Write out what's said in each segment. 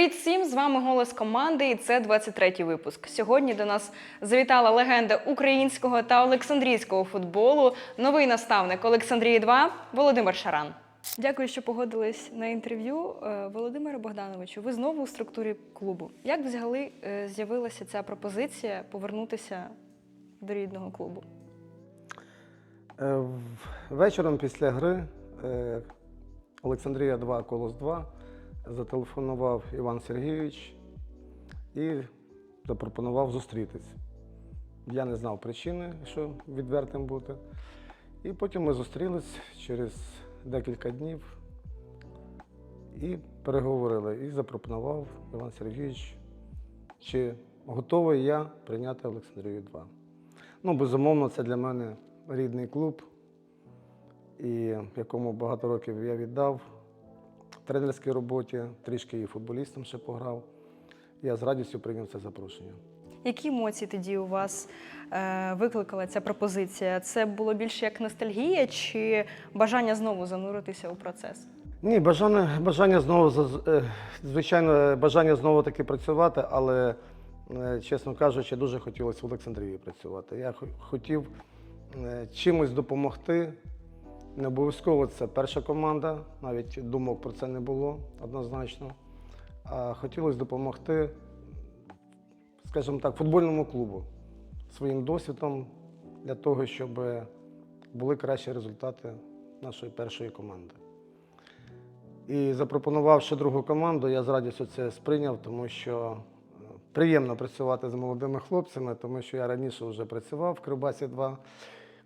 Привіт всім! З вами голос команди, і це 23-й випуск. Сьогодні до нас завітала легенда українського та Олександрійського футболу, новий наставник Олександрії 2 Володимир Шаран. Дякую, що погодились на інтерв'ю. Е, Володимире Богдановичу, ви знову у структурі клубу. Як взагалі е, з'явилася ця пропозиція повернутися до рідного клубу? Е, Вечором після гри Олександрія 2, Колос 2 зателефонував Іван Сергійович і запропонував зустрітись. Я не знав причини, що відвертим бути. І потім ми зустрілись через декілька днів і переговорили. І запропонував Іван Сергійович, чи готовий я прийняти Олександрію 2. Ну, безумовно, це для мене рідний клуб, і якому багато років я віддав тренерській роботі, трішки і футболістом ще пограв. Я з радістю прийняв це запрошення. Які емоції тоді у вас е, викликала ця пропозиція? Це було більше як ностальгія чи бажання знову зануритися у процес? Ні, бажання, бажання знову, е, звичайно, бажання знову таки працювати, але, е, чесно кажучи, дуже хотілося в Олександрії працювати. Я хотів е, чимось допомогти. Не обов'язково це перша команда, навіть думок про це не було однозначно. А хотілося допомогти, скажімо так, футбольному клубу своїм досвідом для того, щоб були кращі результати нашої першої команди. І запропонувавши другу команду, я з радістю це сприйняв, тому що е, приємно працювати з молодими хлопцями, тому що я раніше вже працював в Кривбасі 2,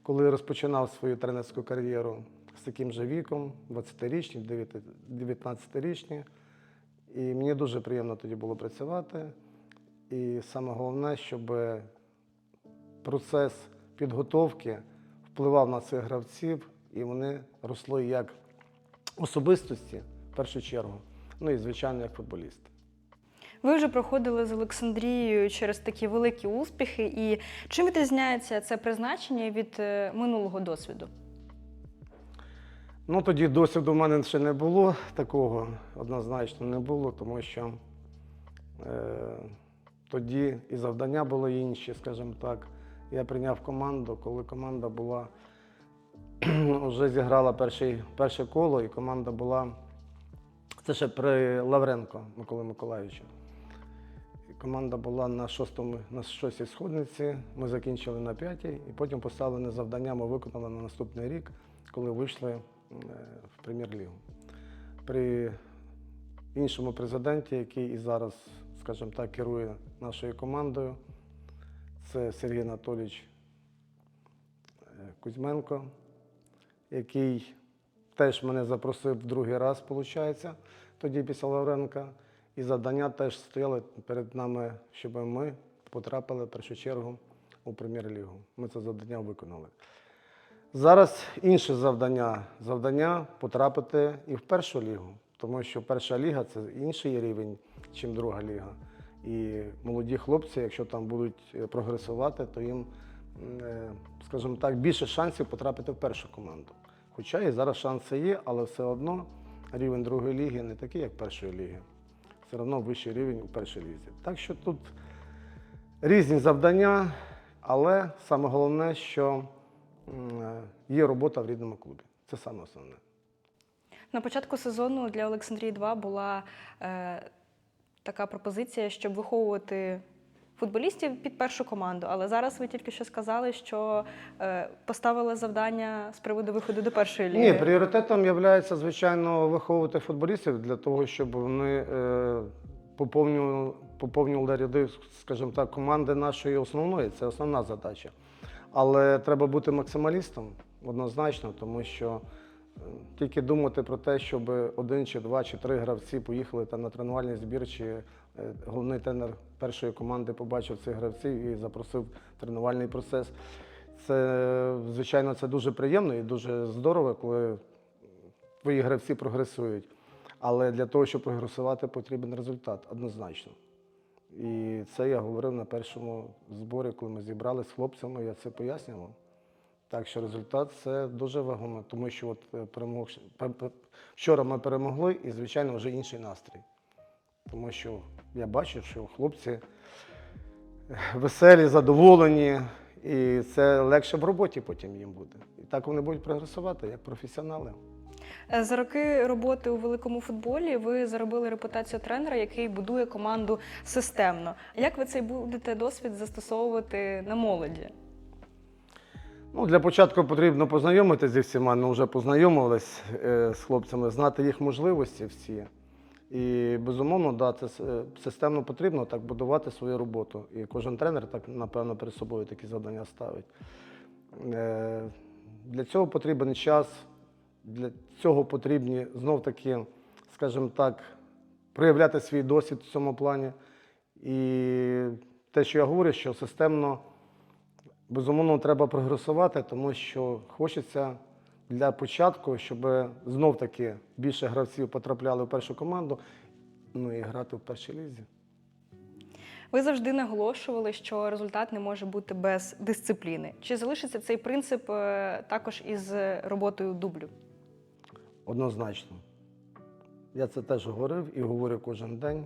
коли розпочинав свою тренерську кар'єру з таким же віком, 20-річні, 19-річні. І мені дуже приємно тоді було працювати. І саме головне, щоб процес підготовки впливав на цих гравців, і вони росли як особистості в першу чергу, ну і звичайно як футболісти. Ви вже проходили з Олександрією через такі великі успіхи. І чим відрізняється це призначення від е, минулого досвіду? Ну тоді досвіду в мене ще не було такого, однозначно не було, тому що е, тоді і завдання були інші, скажімо так. Я прийняв команду, коли команда була вже зіграла перший, перше коло, і команда була. Це ще при Лавренко Миколи Миколаївича. Команда була на шостому, на шостій сходниці. Ми закінчили на п'ятій, і потім поставлене завдання ми виконали на наступний рік, коли вийшли е, в прем'єр-лігу. При іншому президенті, який і зараз, скажімо так, керує нашою командою, це Сергій Анатолійович е, Кузьменко, який теж мене запросив в другий раз, виходить, тоді після Лавренка. І завдання теж стояли перед нами, щоб ми потрапили в першу чергу у прем'єр-лігу. Ми це завдання виконали. Зараз інше завдання завдання потрапити і в першу лігу, тому що перша ліга це інший рівень, ніж друга ліга. І молоді хлопці, якщо там будуть е, прогресувати, то їм, е, скажімо так, більше шансів потрапити в першу команду. Хоча і зараз шанси є, але все одно рівень другої ліги не такий, як першої ліги. Все одно вищий рівень у першій лізі. Так що тут різні завдання, але саме головне, що є робота в рідному клубі. Це саме основне. На початку сезону для Олександрії 2 була е, така пропозиція, щоб виховувати футболістів під першу команду. Але зараз ви тільки що сказали, що е, поставили завдання з приводу виходу до першої ліги. Ні, пріоритетом є, звичайно, виховувати футболістів для того, щоб вони е, поповнювали, поповнювали ряди, скажімо так, команди нашої основної. Це основна задача. Але треба бути максималістом однозначно, тому що е, тільки думати про те, щоб один чи два чи три гравці поїхали там на тренувальний збір, чи головний тренер першої команди побачив цих гравців і запросив тренувальний процес. Це, звичайно, це дуже приємно і дуже здорово, коли твої гравці прогресують. Але для того, щоб прогресувати, потрібен результат однозначно. І це я говорив на першому зборі, коли ми зібралися з хлопцями, я це пояснював. Так що результат це дуже вагомо, тому що от е, перемог... пе- пе- вчора ми перемогли і, звичайно, вже інший настрій. Тому що я бачу, що хлопці веселі, задоволені, і це легше в роботі потім їм буде. І так вони будуть прогресувати як професіонали. Е, За роки роботи у великому футболі ви заробили репутацію тренера, який будує команду системно. Як ви цей будете досвід застосовувати на молоді? Ну, для початку потрібно познайомитися зі всіма. Ми вже познайомились е, з хлопцями, знати їх можливості всі. І безумовно, да, це е, системно потрібно так будувати свою роботу. І кожен тренер так, напевно, перед собою такі завдання ставить. Е, Для цього потрібен час, для цього потрібні знов таки, скажімо так, проявляти свій досвід в цьому плані. І те, що я говорю, що системно Безумовно, треба прогресувати, тому що хочеться для початку, щоб знов таки більше гравців потрапляли в першу команду, ну і грати в першій лізі. Ви завжди наголошували, що результат не може бути без дисципліни. Чи залишиться цей принцип е, також із роботою дублю? Однозначно. Я це теж говорив і говорю кожен день.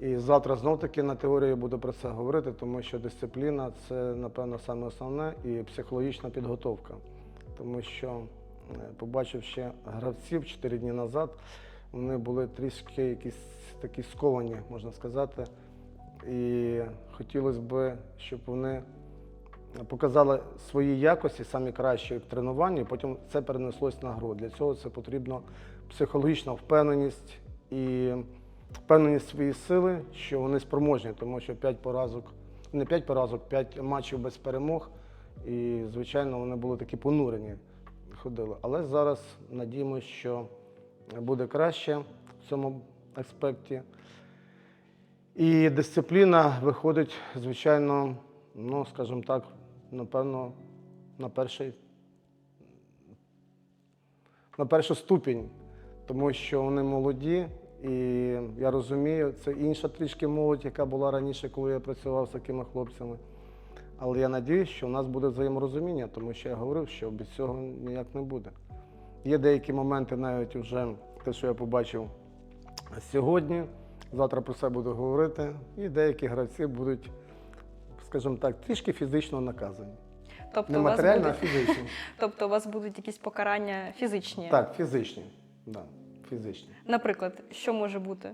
І завтра знов таки на теорії буду про це говорити, тому що дисципліна це, напевно, саме основне і психологічна підготовка. Тому що, е, побачивши гравців 4 дні назад, вони були трішки якісь такі сковані, можна сказати. І хотілося б, щоб вони показали свої якості, самі кращі в тренуванні, і потім це перенеслось на гру. Для цього це потрібно психологічна впевненість і впевненість свої сили, що вони спроможні, тому що 5 поразок, не 5 поразок, 5 матчів без перемог. І, звичайно, вони були такі понурені, ходили. Але зараз надіємося, що буде краще в цьому аспекті. І дисципліна виходить, звичайно, ну, скажімо так, напевно, на перший, на першу ступінь, тому що вони молоді, і я розумію, це інша трішки молодь, яка була раніше, коли я працював з такими хлопцями. Але я надіюсь, що в нас буде взаєморозуміння, тому що я говорив, що без цього ніяк не буде. Є деякі моменти, навіть вже те, що я побачив сьогодні. Завтра про це буду говорити. І деякі гравці будуть, скажімо так, трішки фізично наказані. Тобто, Не у вас а фізично. тобто у вас будуть якісь покарання фізичні? Так, фізичні. Да, фізичні. Наприклад, що може бути?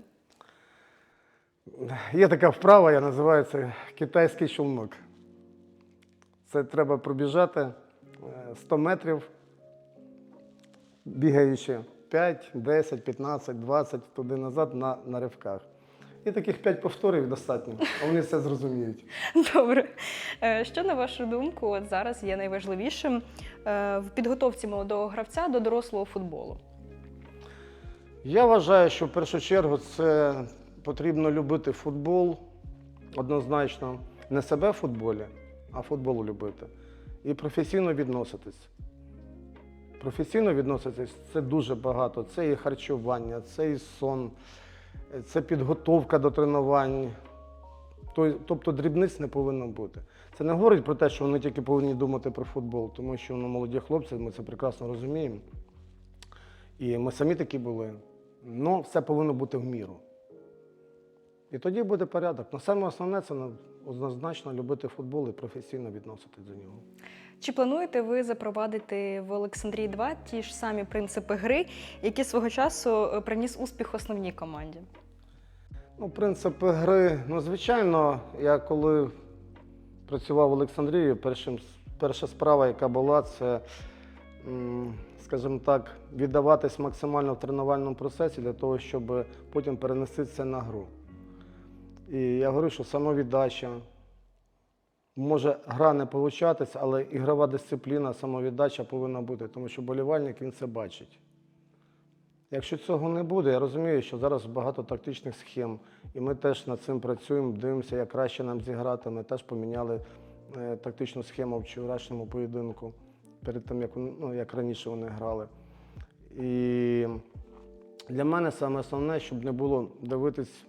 Є така вправа, я називаю це китайський чулнок. Це треба пробіжати е, 100 метрів, бігаючи 5, 10, 15, 20 туди назад на, на ривках. І таких 5 повторів достатньо, а вони все зрозуміють. Добре. Е, Що на вашу думку от зараз є найважливішим е, в підготовці молодого гравця до дорослого футболу? Я вважаю, що в першу чергу це потрібно любити футбол однозначно не себе в футболі, а футболу любити. І професійно відноситись. Професійно відноситись це дуже багато. Це і харчування, це і сон, це підготовка до тренувань. Тобто дрібниць не повинно бути. Це не говорить про те, що вони тільки повинні думати про футбол, тому що ну, молоді хлопці, ми це прекрасно розуміємо. І ми самі такі були. Ну, все повинно бути в міру. І тоді буде порядок. Ну, саме основне це однозначно любити футбол і професійно відноситись до нього. Чи плануєте ви запровадити в Олександрії 2 ті ж самі принципи гри, які свого часу е, приніс успіх основній команді? Ну, принципи гри. Ну, звичайно, я коли працював в Олександрії, першим, перша справа, яка була, це, скажімо так, віддаватись максимально в тренувальному процесі для того, щоб потім перенести це на гру. І я говорю, що самовіддача. Може, гра не получатись, але ігрова дисципліна, самовіддача повинна бути, тому що болівальник він це бачить. Якщо цього не буде, я розумію, що зараз багато тактичних схем, і ми теж над цим працюємо, дивимося, як краще нам зіграти. Ми теж поміняли е, тактичну схему в вчорашньому поєдинку перед тим, як, ну, як раніше вони грали. І для мене саме основне, щоб не було дивитись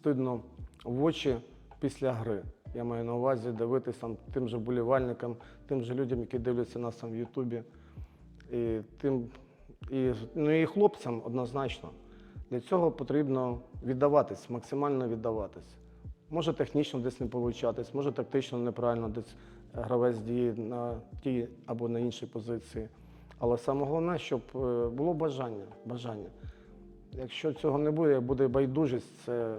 стидно в очі після гри. Я маю на увазі дивитись там, тим же болівальникам, тим же людям, які дивляться нас там в Ютубі. І тим, і, ну і хлопцям однозначно. Для цього потрібно віддаватись, максимально віддаватись. Може технічно десь не получатись, може тактично неправильно десь гравець діє на тій або на іншій позиції. Але саме головне, щоб е, було бажання. бажання. Якщо цього не буде, буде байдужість, це,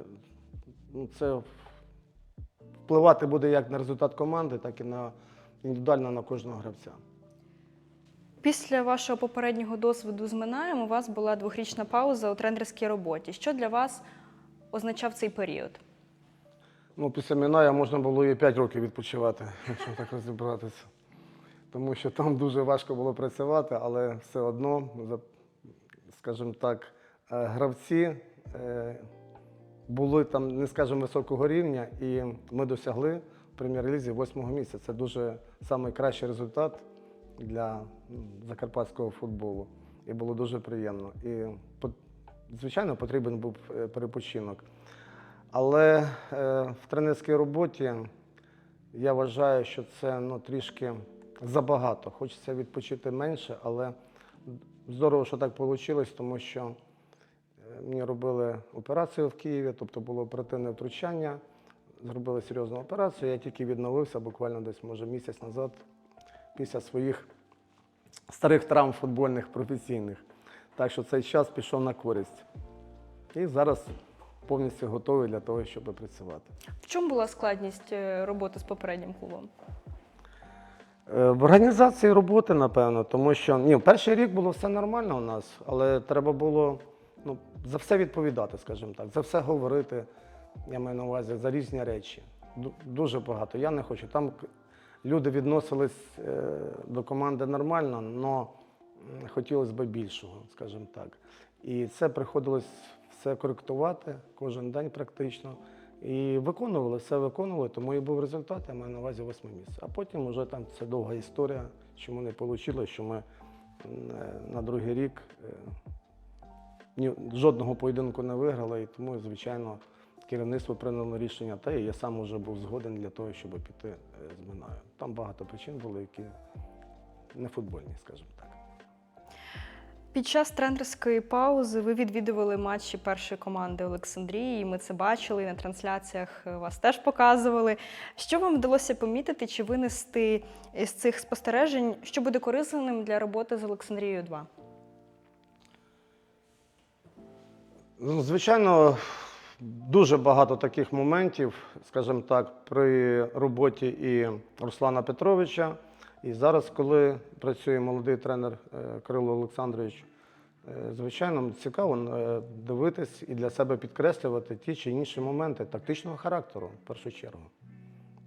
це впливати буде як на результат команди, так і на індивідуально на кожного гравця. Після вашого попереднього досвіду з Минаєм у вас була двохрічна пауза у тренерській роботі. Що для вас означав цей період? Ну, після Міная можна було і 5 років відпочивати, якщо так розібратися. Тому що там дуже важко було працювати, але все одно, скажімо так, е, гравці е, були там, не скажімо, високого рівня, і ми досягли прем'єр-лізі восьмого місця. Це дуже найкращий результат для закарпатського футболу. І було дуже приємно. І, звичайно, потрібен був е, перепочинок. Але е, в тренерській роботі я вважаю, що це ну, трішки забагато. Хочеться відпочити менше, але здорово, що так вийшло, тому що мені робили операцію в Києві, тобто було оперативне втручання, зробили серйозну операцію. Я тільки відновився буквально десь, може, місяць назад, після своїх старих травм футбольних професійних. Так що цей час пішов на користь. І зараз повністю готовий для того, щоб працювати. В чому була складність е, роботи з попереднім клубом? Е, В організації роботи, напевно, тому що ні, перший рік було все нормально у нас, але треба було за все відповідати, скажімо так, за все говорити, я маю на увазі, за різні речі. Дуже багато. Я не хочу. Там люди відносились е, до команди нормально, але хотілося б більшого, скажімо так. І це приходилось все коректувати кожен день практично. І виконували, все виконували, тому і був результат, я маю на увазі восьме місце. А потім вже там це довга історія, чому не вийшло, що ми е, на другий рік е, жодного поєдинку не виграли, і тому, звичайно, керівництво прийняло рішення, та і я сам вже був згоден для того, щоб піти е, з Минаю. Там багато причин було, які не футбольні, скажімо так. Під час тренерської паузи ви відвідували матчі першої команди Олександрії. і Ми це бачили на трансляціях. е, Вас теж показували. Що вам вдалося помітити чи винести із цих спостережень, що буде корисним для роботи з Олександрією 2? Звичайно, дуже багато таких моментів, скажімо так, при роботі і Руслана Петровича. І зараз, коли працює молодий тренер е, Кирило Олександрович, е, звичайно, цікаво е, дивитись і для себе підкреслювати ті чи інші моменти тактичного характеру, в першу чергу.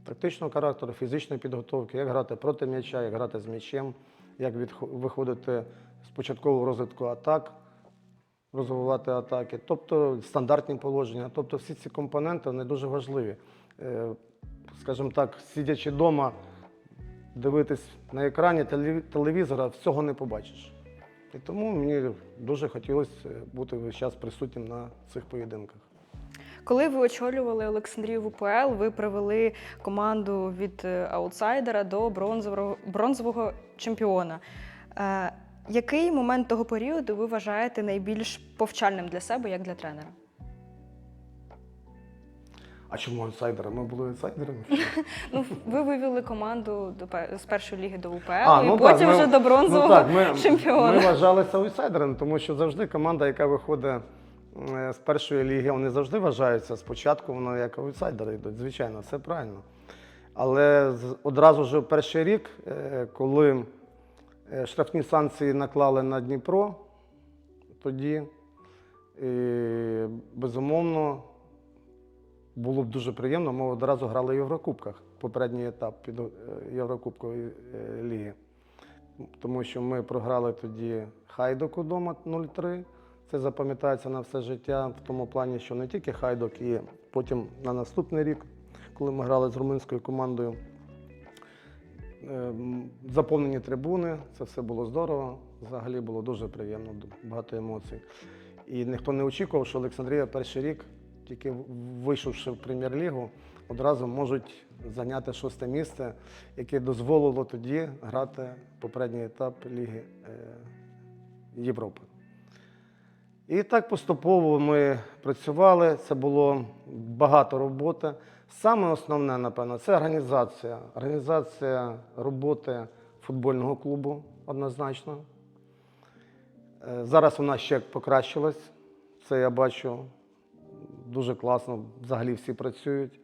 Тактичного характеру, фізичної підготовки, як грати проти м'яча, як грати з м'ячем, як виходити з початкового розвитку атак, розвивати атаки, тобто стандартні положення. Тобто всі ці компоненти вони дуже важливі. Е, Скажімо так, сидячи вдома, дивитись на екрані телеві- телевізора, всього не побачиш. І тому мені дуже хотілося бути весь час присутнім на цих поєдинках. Коли ви очолювали Олександрію в УПЛ, ви привели команду від е, аутсайдера до бронзового, бронзового чемпіона. Який момент того періоду ви вважаєте найбільш повчальним для себе, як для тренера? А чому аутсайдери? Ми були аутсайдерами? Ну, ви вивели команду до з першої ліги до УПЛ, А, і ну так, потім ми- вже до бронзового ну, так, ми, чемпіона. Ми вважалися аутсайдерами, тому що завжди команда, яка виходить е, з першої ліги, вони завжди вважаються. Спочатку вони як аутсайдери йдуть, звичайно, все правильно. Але одразу ж перший рік, е, коли штрафні санкції наклали на Дніпро, тоді, е, безумовно, було б дуже приємно. Ми одразу грали в Єврокубках, попередній етап під е, Єврокубкової е, ліги. Тому що ми програли тоді Хайдоку вдома 0-3. Це запам'ятається на все життя в тому плані, що не тільки Хайдок, і потім на наступний рік, коли ми грали з румунською командою, е, заповнені трибуни, це все було здорово. Взагалі було дуже приємно, багато емоцій. І ніхто не очікував, що Олександрія перший рік, тільки вийшовши в прем'єр-лігу, одразу можуть зайняти шосте місце, яке дозволило тоді грати попередній етап Ліги е, Європи. І так поступово ми працювали, це було багато роботи. Саме основне, напевно, це організація. Організація роботи футбольного клубу однозначно. Е, Зараз вона ще покращилась. Це я бачу дуже класно. Взагалі всі працюють.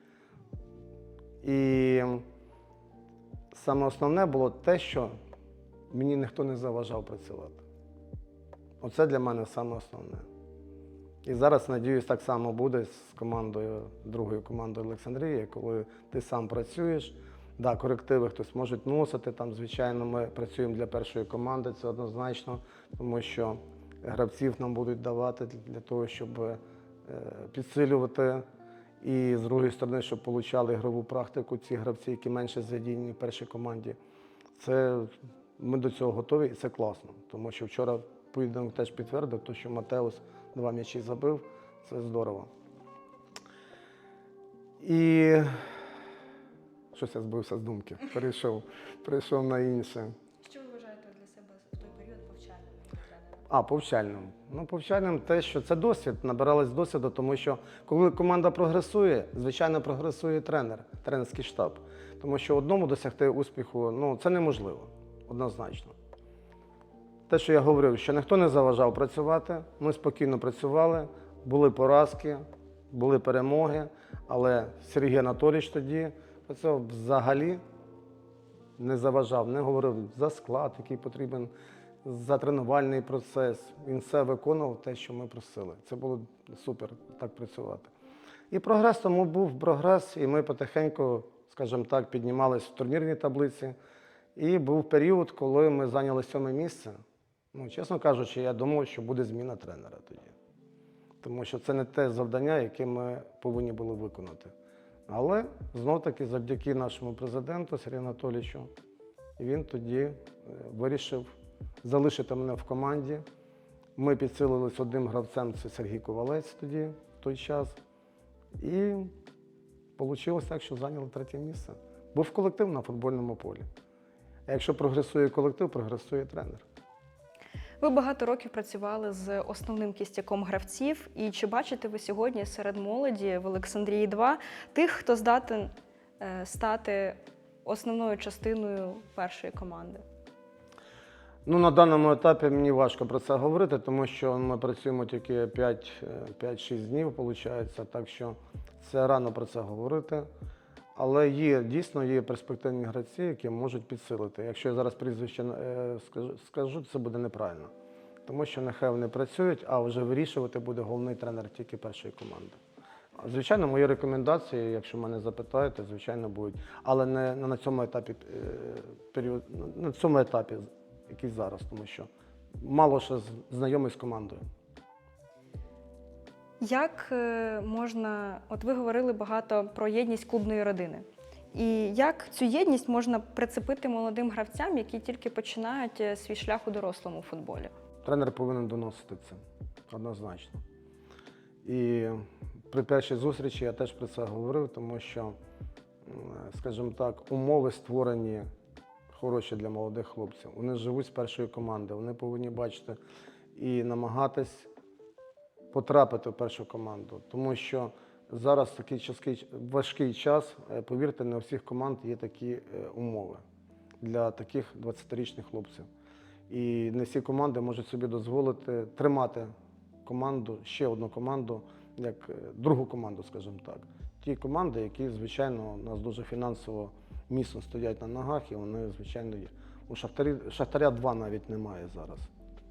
І саме основне було те, що мені ніхто не заважав працювати. Оце для мене саме основне. І зараз, надіюсь, так само буде з командою, другою командою Олександрії, коли ти сам працюєш. Да, корективи хтось може вносити. Там, звичайно, ми працюємо для першої команди, це однозначно, тому що гравців нам будуть давати для того, щоб е, підсилювати. І з другої сторони, щоб отримали ігрову практику ці гравці, які менше задіяні в першій команді. Це ми до цього готові і це класно. Тому що вчора поєдинок теж підтвердив, що Матеус два м'ячі забив, це здорово. І щось я збився з думки. Перейшов, перейшов на інше. Що ви вважаєте для себе в той період повчальним? А, повчальним. Ну, повчальним те, що це досвід, набирались досвіду, тому що коли команда прогресує, звичайно, прогресує тренер, тренерський штаб. Тому що одному досягти успіху ну, це неможливо, однозначно. Те, що я говорив, що ніхто не заважав працювати, ми спокійно працювали, були поразки, були перемоги, але Сергій Анатолійович тоді працював взагалі не заважав, не говорив за склад, який потрібен, за тренувальний процес. Він все виконував те, що ми просили. Це було супер так працювати. І прогрес тому був прогрес, і ми потихеньку, скажімо так, піднімались в турнірній таблиці. І був період, коли ми зайняли сьоме місце. Ну, чесно кажучи, я думав, що буде зміна тренера тоді. Тому що це не те завдання, яке ми повинні були виконати. Але знов-таки завдяки нашому президенту Сергію Анатолійовичу, він тоді е, вирішив залишити мене в команді. Ми підсилились одним гравцем, це Сергій Ковалець тоді, в той час. І вийшло так, що зайняли третє місце. Був колектив на футбольному полі. А якщо прогресує колектив, прогресує тренер. Ви багато років працювали з основним кістяком гравців. І чи бачите ви сьогодні серед молоді в Олександрії 2 тих, хто здатен е, стати основною частиною першої команди? Ну, на даному етапі мені важко про це говорити, тому що ми працюємо тільки 5 е, 5-6 днів, виходить, так що це рано про це говорити. Але є, дійсно є перспективні гравці, які можуть підсилити. Якщо я зараз прізвище е, скажу, це буде неправильно. Тому що нехай вони працюють, а вже вирішувати буде головний тренер тільки першої команди. Звичайно, мої рекомендації, якщо мене запитаєте, звичайно, будуть. Але не на цьому етапі е, період, на цьому етапі, який зараз, тому що мало з- знайомий з командою. Як е, можна, от ви говорили багато про єдність клубної родини. І як цю єдність можна прицепити молодим гравцям, які тільки починають е, свій шлях у дорослому футболі? Тренер повинен доносити це однозначно. І при першій зустрічі я теж про це говорив, тому що, скажімо так, умови створені хороші для молодих хлопців. Вони живуть з першої команди, вони повинні бачити і намагатись потрапити в першу команду. Тому що зараз такий важкий час, е, повірте, не у всіх команд є такі е, умови для таких 20-річних хлопців. І не всі команди можуть собі дозволити тримати команду, ще одну команду, як е, другу команду, скажімо так. Ті команди, які, звичайно, у нас дуже фінансово міцно стоять на ногах, і вони, звичайно, є. У Шахтарі, Шахтаря 2 навіть немає зараз.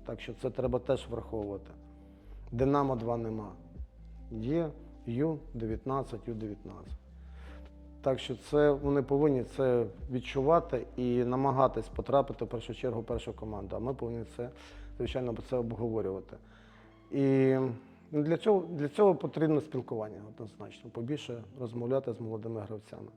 Так що це треба теж враховувати. Динамо 2 нема. Є Ю-19, Ю-19. Так що це вони повинні це відчувати і намагатись потрапити в першу чергу першу команду. А ми повинні це, звичайно, це обговорювати. І для цього, для цього потрібно спілкування однозначно, побільше розмовляти з молодими гравцями.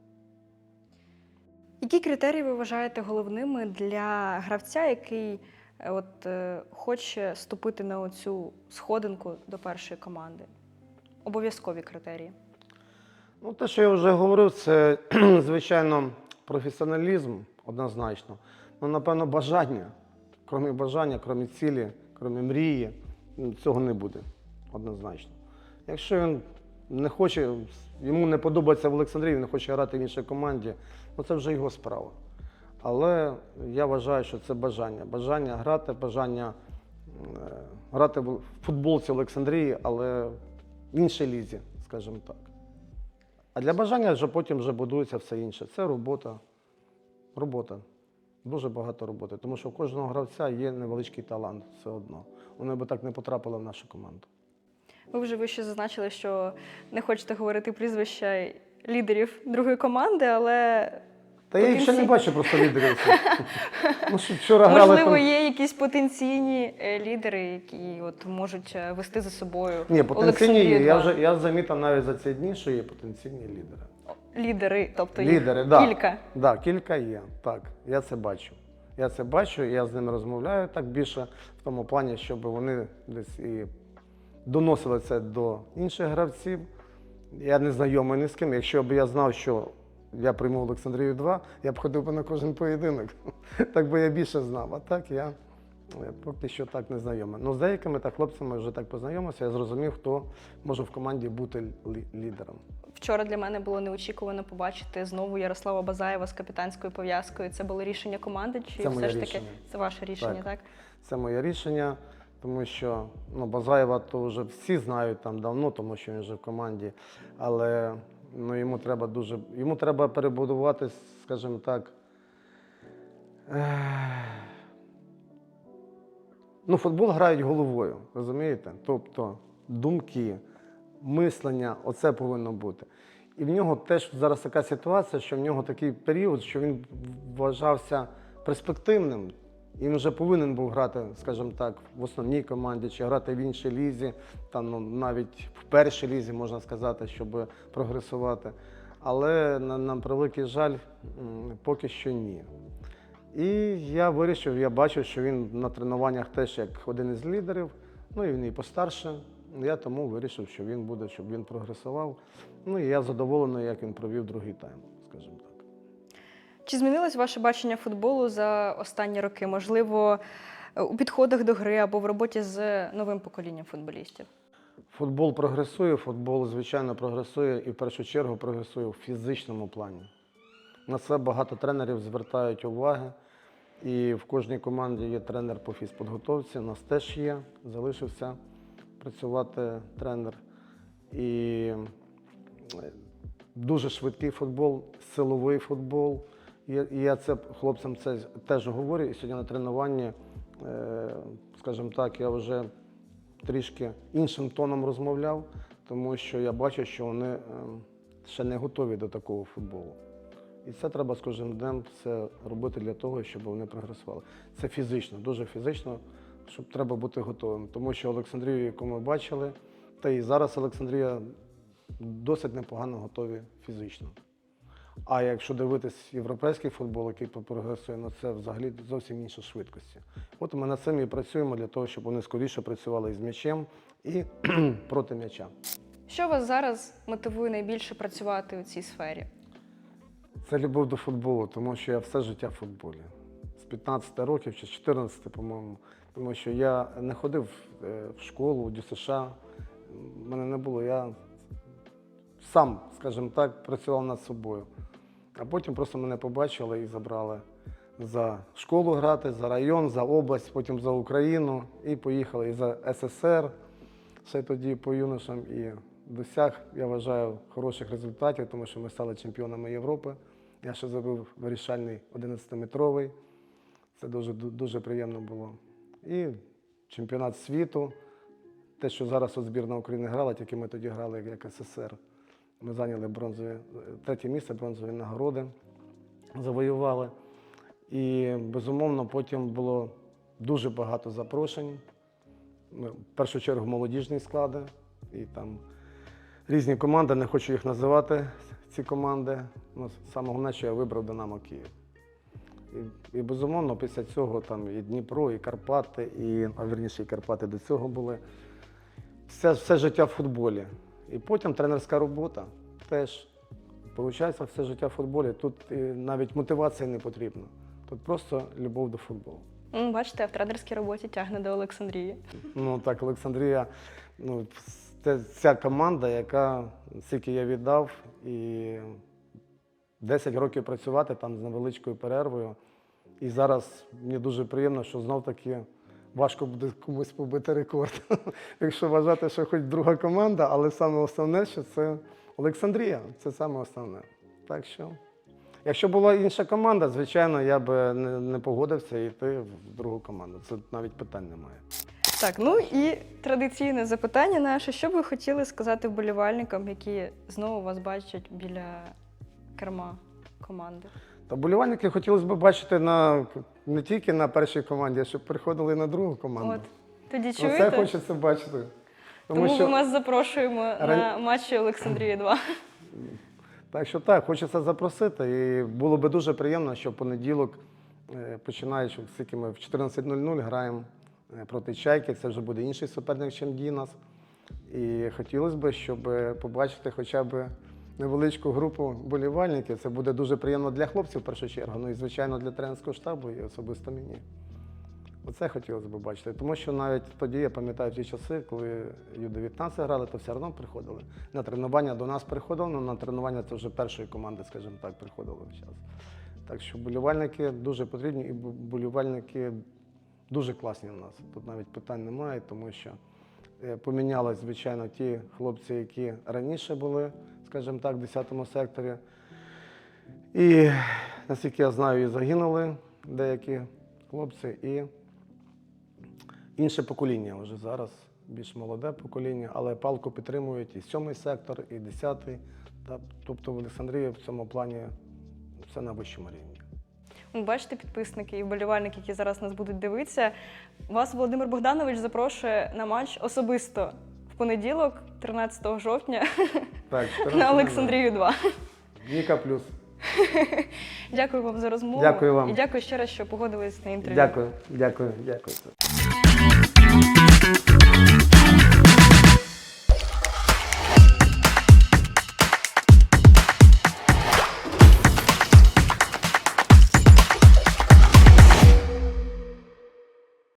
Які критерії ви вважаєте головними для гравця, який от, е, хоче ступити на оцю сходинку до першої команди? Обов'язкові критерії. Ну, те, що я вже говорив, це, звичайно, професіоналізм однозначно. Ну, напевно, бажання. Крім бажання, крім цілі, крім мрії, цього не буде однозначно. Якщо він не хоче, йому не подобається в Олександрії, він хоче грати в іншій команді, ну це вже його справа. Але я вважаю, що це бажання. Бажання грати, бажання е, грати в футболці Олександрії, але в іншій лізі, скажімо так. А для бажання вже потім вже будується все інше. Це робота. Робота. Дуже багато роботи. Тому що у кожного гравця є невеличкий талант все одно. Вони би так не потрапили в нашу команду. Ви вже вище зазначили, що не хочете говорити прізвища лідерів другої команди, але Та я їх ще не бачу просто лідерів. Ну, вчора грали можливо там. є якісь потенційні е, лідери, які от можуть е, вести за собою Ні, потенційні є. Я вже я замітив навіть за ці дні, що є потенційні лідери. лідери, тобто їх да. кілька. Да, кілька є. Так, я це бачу. Я це бачу, я з ними розмовляю так більше в тому плані, щоб вони десь і доносили це до інших гравців. Я не знайомий ні з ким. Якщо б я знав, що я прийму Олександрію 2, я б ходив би на кожен поєдинок. Так би я більше знав. А так я поки що так не знайомий. Ну, з деякими так хлопцями вже так познайомився, я зрозумів, хто може в команді бути лі- лідером. Вчора для мене було неочікувано побачити знову Ярослава Базаєва з капітанською пов'язкою. Це було рішення команди, чи Це все моє ж таки рішення. це ваше рішення, так? Це моє рішення, тому що ну, Базаєва то вже всі знають там давно, тому що він вже в команді. Але ну, йому треба дуже. Йому треба перебудувати, скажімо так. Ну, футбол грають головою, розумієте? Тобто думки, мислення, оце повинно бути. І в нього теж зараз така ситуація, що в нього такий період, що він вважався перспективним. І він вже повинен був грати, скажімо так, в основній команді чи грати в іншій лізі, там ну, навіть в першій лізі можна сказати, щоб прогресувати. Але на, на превеликий жаль, поки що ні. І я вирішив, я бачив, що він на тренуваннях теж як один із лідерів, ну і він і постарше. Я тому вирішив, що він буде, щоб він прогресував. Ну і я задоволений, як він провів другий тайм, скажімо так. Чи змінилось ваше бачення футболу за останні роки? Можливо, е, у підходах до гри або в роботі з новим поколінням футболістів? Футбол прогресує, футбол, звичайно, прогресує і в першу чергу прогресує в фізичному плані. На це багато тренерів звертають уваги. І в кожній команді є тренер по фізподготовці. У нас теж є, залишився працювати тренер. І е, дуже швидкий футбол, силовий футбол. І я- це хлопцям це теж говорю. І сьогодні на тренуванні, е, скажімо так, я вже трішки іншим тоном розмовляв, тому що я бачу, що вони е, ще не готові до такого футболу. І це треба з кожним днем все робити для того, щоб вони прогресували. Це фізично, дуже фізично, щоб треба бути готовим. Тому що Олександрію, яку ми бачили, та і зараз Олександрія досить непогано готові фізично. А якщо дивитись європейський футбол, який прогресує, ну це взагалі зовсім інші швидкості. От ми над цим і працюємо для того, щоб вони скоріше працювали з м'ячем і проти м'яча. Що вас зараз мотивує найбільше працювати у цій сфері? Це любов до футболу, тому що я все життя в футболі. З 15 років чи з 14, по-моєму. Тому що я не ходив е, в школу, в ДЮСШ. У мене не було. Я сам, скажімо так, працював над собою. А потім просто мене побачили і забрали за школу грати, за район, за область, потім за Україну. І поїхали і за СССР. Ще тоді по юношам і досяг, я вважаю, хороших результатів, тому що ми стали чемпіонами Європи. Я ще забив вирішальний 11-метровий. Це дуже, дуже приємно було. І чемпіонат світу. Те, що зараз от збірна України грала, тільки ми тоді грали як СССР. Ми зайняли бронзові, третє місце, бронзові нагороди, завоювали. І безумовно потім було дуже багато запрошень. В першу чергу молодіжні склади і там різні команди, не хочу їх називати, ці команди. Ну, саме головне, що я вибрав Динамо Київ. І, і безумовно, після цього там і Дніпро, і Карпати, і, а вірніше, і Карпати до цього були. Все, все життя в футболі. І потім тренерська робота теж. Получається, все життя в футболі. Тут навіть мотивації не потрібно. Тут просто любов до футболу. Бачите, в тренерській роботі тягне до Олександрії. Ну так, Олександрія, ну, це ця команда, яка скільки я віддав, і 10 років працювати там з невеличкою перервою. І зараз мені дуже приємно, що знов таки важко буде комусь побити рекорд. Якщо вважати, що хоч друга команда, але саме основне, що це Олександрія. Це саме основне. Так що, якщо була інша команда, звичайно, я би не, погодився йти в другу команду. Це навіть питань немає. Так, ну і традиційне запитання наше. Що б ви хотіли сказати вболівальникам, які знову вас бачать біля керма команди? Та болівальники хотілося б бачити на не тільки на першій команді, а щоб приходили на другу команду. От, тоді чуєте? хочеться бачити. Тому, Тому що ми вас запрошуємо на матчі Олександрії 2. так, що так, хочеться запросити. І було би дуже приємно, що в понеділок, е, починаючи, скільки ми в 14.00 граємо е, проти Чайки, це вже буде інший суперник, ніж Дінас. І хотілося б, щоб е, побачити хоча б невеличку групу болівальників. Це буде дуже приємно для хлопців в першу чергу, ну і звичайно для тренерського штабу і особисто мені. Оце хотілося б бачити. Тому що навіть тоді я пам'ятаю ті часи, коли Ю-19 грали, то все одно приходили. На тренування до нас приходили, але на тренування це вже першої команди, скажімо так, приходили в час. Так що болівальники дуже потрібні і болівальники дуже класні в нас. Тут навіть питань немає, тому що е, помінялись, звичайно, ті хлопці, які раніше були, скажімо так, в 10-му секторі. І наскільки я знаю, і загинули деякі хлопці, і інше покоління вже зараз, більш молоде покоління, але палку підтримують і сьомий сектор, і десятий. Та, тобто в Олександрії в цьому плані все на вищому рівні. Ну, Бачите, підписники і вболівальники, які зараз нас будуть дивитися. Вас Володимир Богданович запрошує на матч особисто в понеділок, 13 жовтня, Так, на Олександрію 2. Ніка плюс. Дякую вам за розмову. Дякую вам. І дякую ще раз, що погодились на інтерв'ю. Дякую, дякую, дякую.